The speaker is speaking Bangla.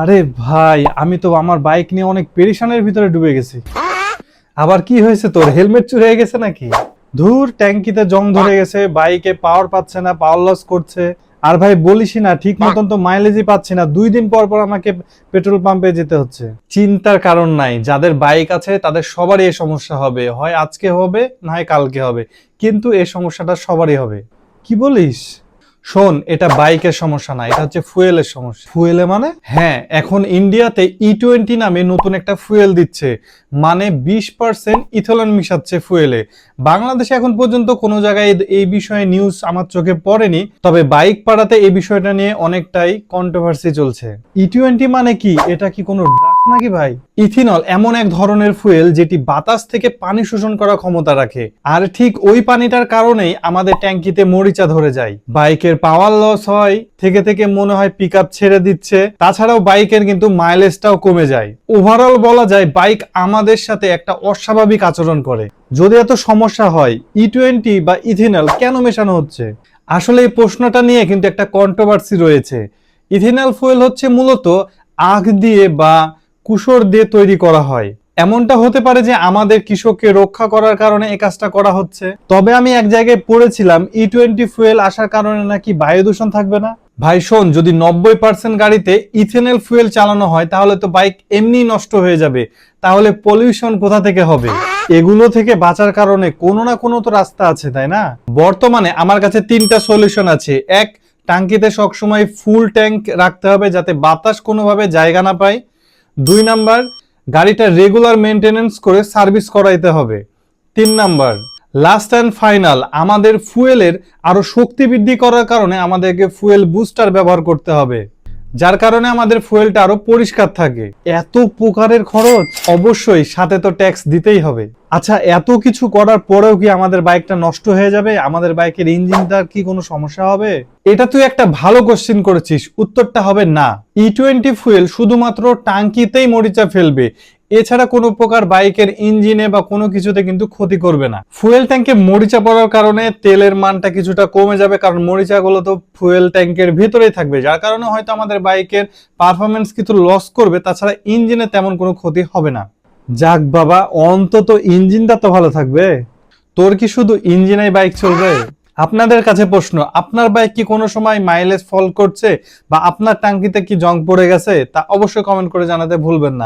আরে ভাই আমি তো আমার বাইক নিয়ে অনেক পেরেশানের ভিতরে ডুবে গেছি। আবার কি হয়েছে তোর? হেলমেট চুরি হয়ে গেছে নাকি? ধুর ট্যাঙ্কিতে জং ধরে গেছে বাইকে পাওয়ার পাচ্ছে না পাওয়ার লস করছে। আর ভাই বলিস না ঠিক মতন তো মাইলেজই পাচ্ছি না। দুই দিন পর পর আমাকে পেট্রোল পাম্পে যেতে হচ্ছে। চিন্তার কারণ নাই যাদের বাইক আছে তাদের সবারই এই সমস্যা হবে। হয় আজকে হবে না হয় কালকে হবে। কিন্তু এই সমস্যাটা সবারই হবে। কি বলিস? শোন, এটা বাইকের সমস্যা না, এটা হচ্ছে ফুয়েলের সমস্যা। ফুয়েলে মানে? হ্যাঁ এখন ইন্ডিয়াতে ই টোয়েন্টি নামে নতুন একটা ফুয়েল দিচ্ছে মানে বিশ পার্সেন্ট ইথলন মিশাচ্ছে ফুয়েলে। বাংলাদেশে এখন পর্যন্ত কোনো জায়গায় এই- বিষয়ে নিউজ আমার চোখে পড়েনি, তবে বাইক পাড়াতে এই বিষয়টা নিয়ে অনেকটাই কন্ট্রোভার্সি চলছে। ই টোয়েন্টি মানে কি? এটা কি কোনো ড্রাগ নাকি ভাই? ইথিনল এমন এক ধরনের ফুয়েল যেটি বাতাস থেকে পানি শোষণ করার ক্ষমতা রাখে। আর ঠিক ওই পানিটার কারণেই আমাদের ট্যাঙ্কিতে মরিচা ধরে যায়। বাইকের পাওয়ার লস হয়, থেকে থেকে মনে হয় পিক ছেড়ে দিচ্ছে। তাছাড়াও বাইকের কিন্তু মাইলেজটাও কমে যায়। ওভারঅল বলা যায়, বাইক আমাদের সাথে একটা অস্বাভাবিক আচরণ করে। যদি এত সমস্যা হয় ই টোয়েন্টি বা ইথিনল কেন মেশানো হচ্ছে? আসলে এই প্রশ্নটা নিয়ে কিন্তু একটা কন্ট্রোভার্সি রয়েছে। ইথিনল ফুয়েল হচ্ছে মূলত আখ দিয়ে বা কুসর দিয়ে তৈরি করা হয়। এমনটা হতে পারে যে আমাদের কৃষককে রক্ষা করার কারণে এই কাজটা করা হচ্ছে। তবে আমি এক জায়গায় পড়েছিলাম ই টোয়েন্টি ফুয়েল আসার কারণে নাকি বায়ু দূষণ থাকবে না। ভাই, শোন, যদি নব্বই পার্সেন্ট গাড়িতে ইথেনেল ফুয়েল চালানো হয়, তাহলে তো বাইক এমনি নষ্ট হয়ে যাবে। তাহলে পলিউশন কোথা থেকে হবে? এগুলো থেকে বাঁচার কারণে কোনো না কোনো তো রাস্তা আছে, তাই না? বর্তমানে আমার কাছে তিনটা সলিউশন আছে। এক টাঙ্কিতে সবসময় ফুল ট্যাঙ্ক রাখতে হবে যাতে বাতাস কোনোভাবে জায়গা না পায়। দুই নাম্বার, গাড়িটা রেগুলার মেনটেনেন্স করে সার্ভিস করাইতে হবে। তিন নাম্বার লাস্ট অ্যান্ড ফাইনাল আমাদের ফুয়েলের আরও শক্তি বৃদ্ধি করার কারণে আমাদেরকে ফুয়েল বুস্টার ব্যবহার করতে হবে। যার কারণে আমাদের ফুয়েলটা আরও পরিষ্কার থাকে। এত প্রকারের খরচ অবশ্যই সাথে তো ট্যাক্স দিতেই হবে। আচ্ছা এত কিছু করার পরেও কি আমাদের বাইকটা নষ্ট হয়ে যাবে? আমাদের বাইকের ইঞ্জিনটার কি কোনো সমস্যা হবে? এটা তুই একটা ভালো কোশ্চেন করেছিস। উত্তরটা হবে না। ই টোয়েন্টি ফুয়েল শুধুমাত্র টাঙ্কিতেই মরিচা ফেলবে। এছাড়া কোনো প্রকার বাইকের ইঞ্জিনে বা কোনো কিছুতে কিন্তু ক্ষতি করবে না। ফুয়েল ট্যাঙ্কে মরিচা পড়ার কারণে তেলের মানটা কিছুটা কমে যাবে, কারণ মরিচাগুলো তো ফুয়েল ট্যাঙ্কের ভিতরেই থাকবে। যার কারণে হয়তো আমাদের বাইকের পারফরমেন্স কিছু লস করবে। তাছাড়া ইঞ্জিনে তেমন কোনো ক্ষতি হবে না। যাক বাবা, অন্তত ইঞ্জিনটা তো ভালো থাকবে। তোর কি শুধু ইঞ্জিনেই বাইক চলবে? আপনাদের কাছে প্রশ্ন, আপনার বাইক কি কোনো সময় মাইলেজ ফল করছে বা আপনার টাঙ্কিতে কি জং পড়ে গেছে? তা অবশ্যই কমেন্ট করে জানাতে ভুলবেন না।